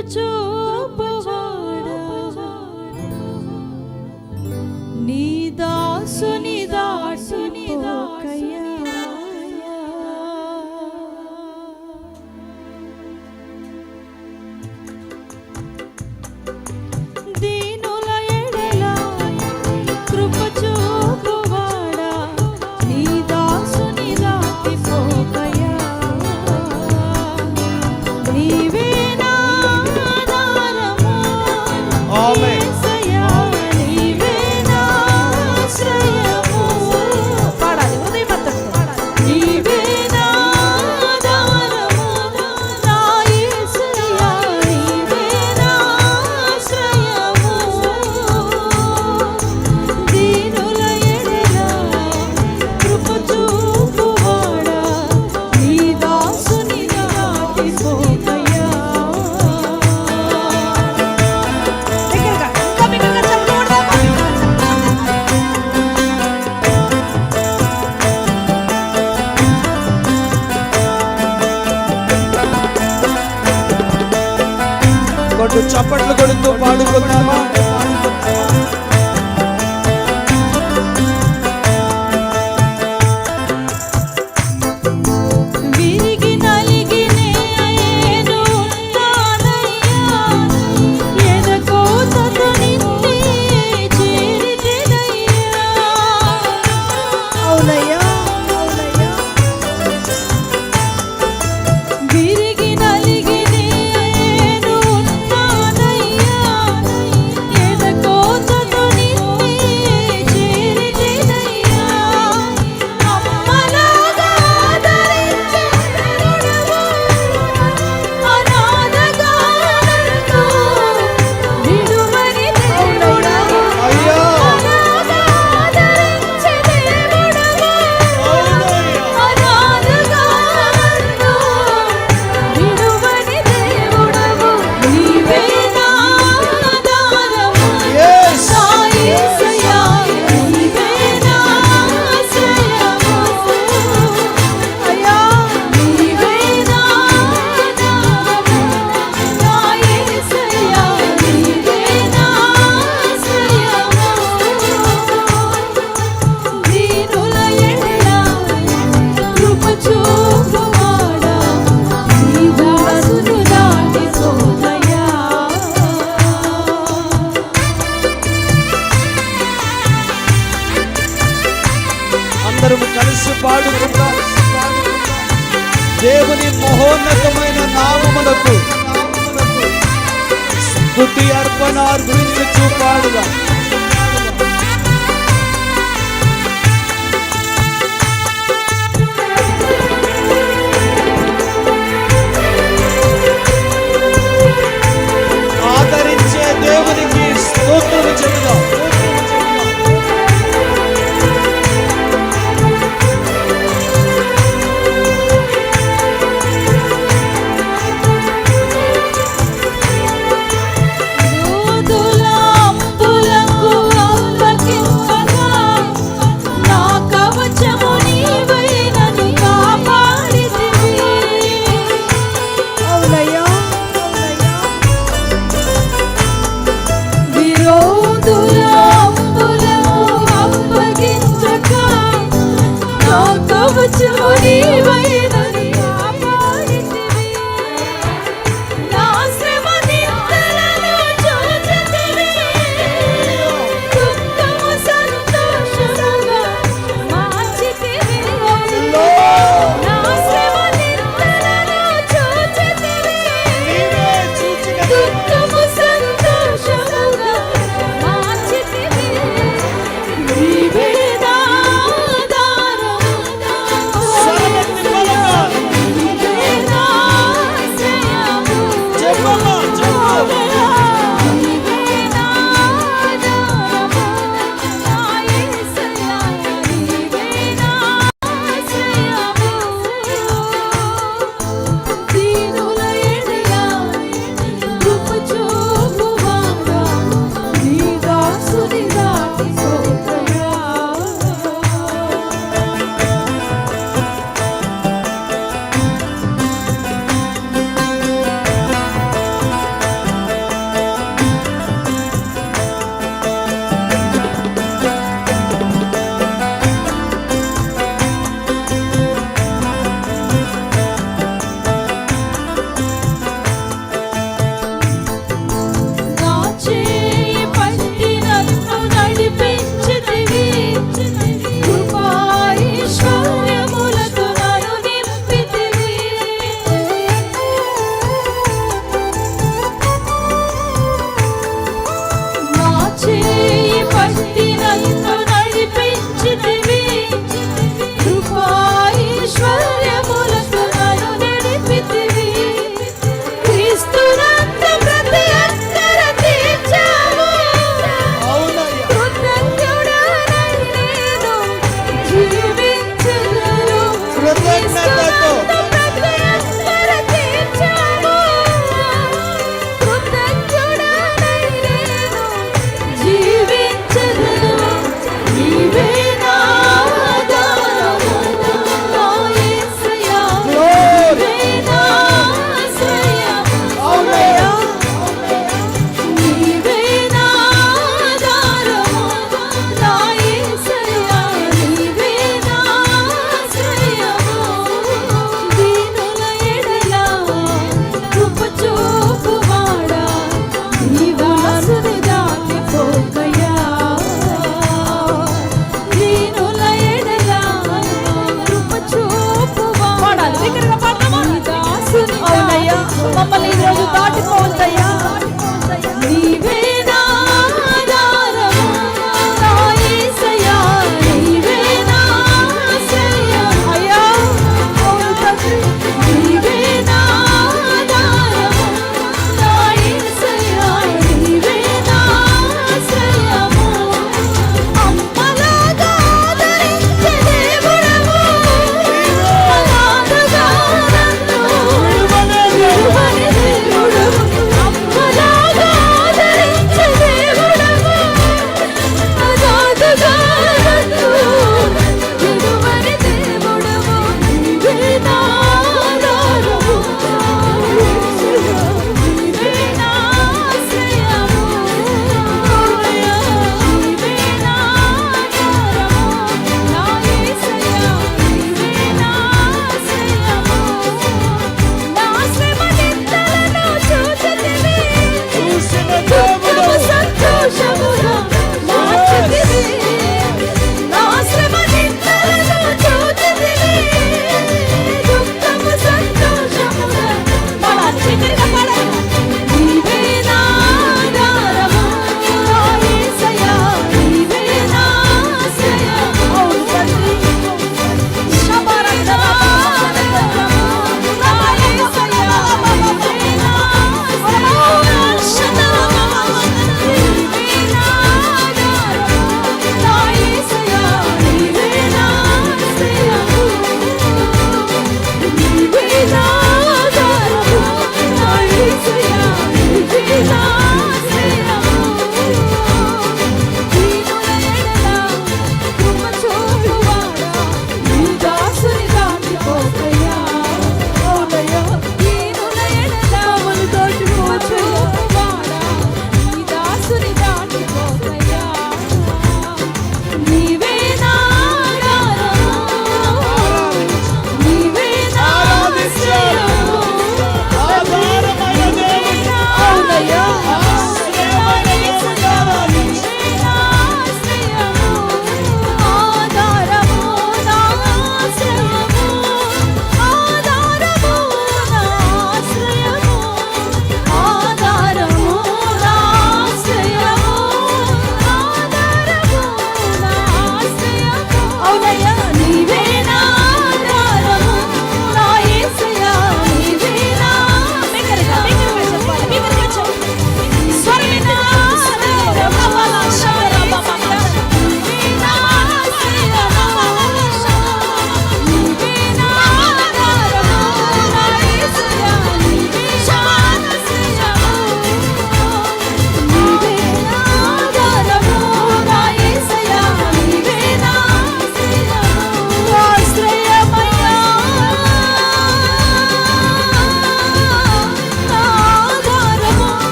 Cucu కొరకు చప్పట్లు కొడుతూ పాడుకుందామా? అవునయ్యా. దేవుని మహోన్నతమైన నామమునకు స్థుతి అర్పణ అర్పించి చూపాడుగా. ఆదరించే దేవునికి స్తోత్రులు చెబుదాం